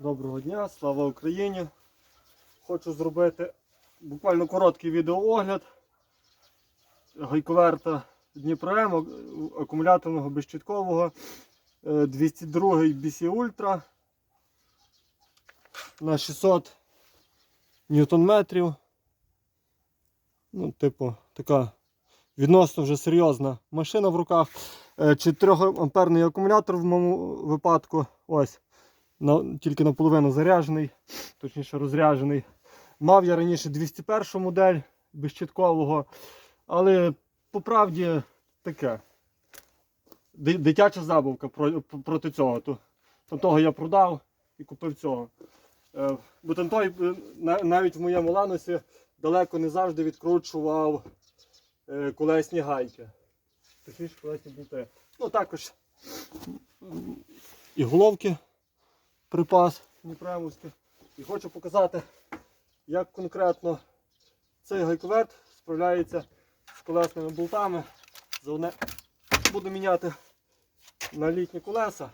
Доброго дня, слава Україні! Хочу зробити буквально короткий відеоогляд гайковерта Дніпром акумуляторного безщиткового е, 202 BC Ultra на 600 ньютон-метрів. Ну, типу, така відносно вже серйозна машина в руках. 4 амперний акумулятор в моєму випадку. Ось на, тільки наполовину заряджений, точніше розряджений. Мав я раніше 201 модель безщиткового, але по правді таке. Дитяча забавка проти цього. То того я продав і купив цього. Е, Бо той е, навіть в моєму ланусі далеко не завжди відкручував е, колесні гайки. Точніше колесні болти. Ну також і головки припас Дніпремовський. І хочу показати, як конкретно цей гайковерт справляється з колесними болтами. Заодне буду міняти на літні колеса.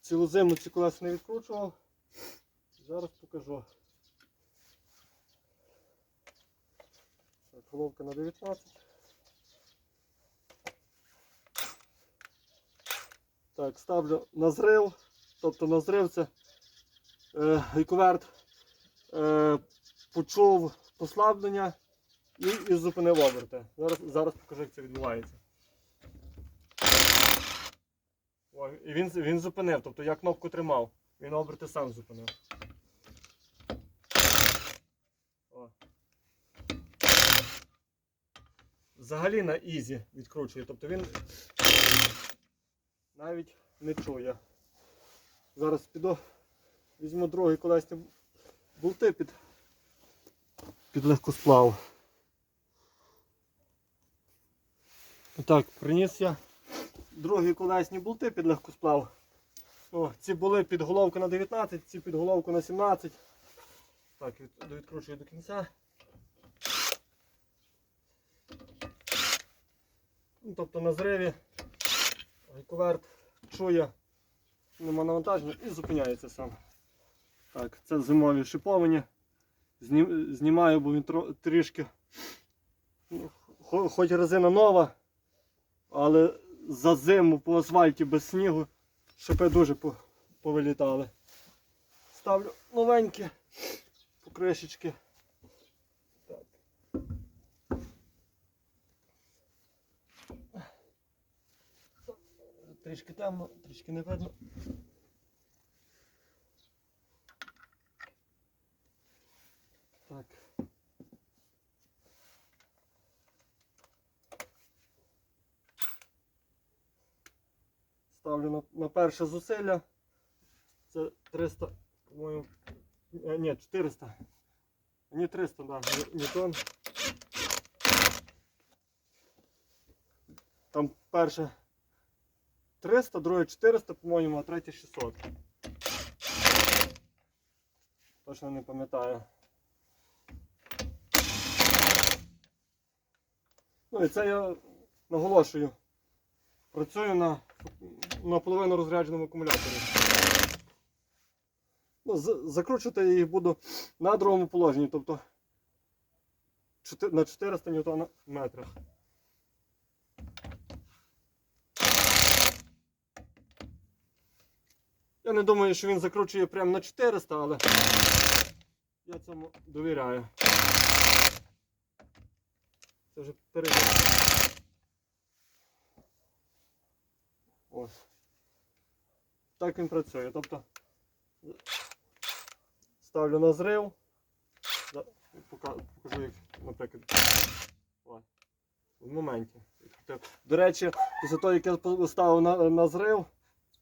Цілу зиму ці колеса не відкручував. Зараз покажу. Так, головка на 19. Так, ставлю на зрив. Тобто на зрив це е, гайковерт е, почув послаблення і, і зупинив оберти. Зараз, зараз покажу, як це відбувається. О, і він, він зупинив, тобто я кнопку тримав, він оберти сам зупинив. О. Взагалі на ізі відкручує, тобто він навіть не чує. Зараз піду, візьму другий колесні болти під, під легкосплав. Так, приніс я другі колесні болти під легкосплав. О, ці були під головку на 19, ці під головку на 17. Так, від, відкручую до кінця. Ну, тобто на зриві гайковерт чує нема навантаження і зупиняється сам. Так, це зимові шиповані. Знімаю, бо він трішки. ну, Хоч резина нова, але за зиму по асфальті без снігу шипи дуже повилітали. Ставлю новенькі покришечки. Трішки темно, трішки не видно. Так. Ставлю на, на перше зусилля. Це 300, по-моєму. е, Ні, 400. Ні, 300, да, ньютон. Там перше 300, друге 400, по-моєму, а третє 600. Точно не пам'ятаю. Ну і це я наголошую. Працюю на наполовину розрядженому акумуляторі. Ну, закручувати я їх буду на другому положенні, тобто на 400 ньютона метрах. Я не думаю, що він закручує прямо на 400, але я цьому довіряю. Це вже перейде. Ось. Так він працює. Тобто ставлю на зрив. Покажу як, наприклад. Ось. В моменті. До речі, після того, як я поставив на, на зрив,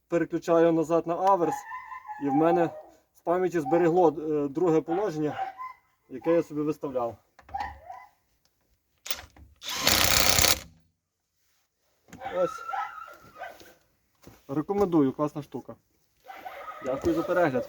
переключаю назад на аверс, і в мене в пам'яті зберегло е, друге положення, яке я собі виставляв. Ось. Рекомендую, класна штука. Дякую за перегляд.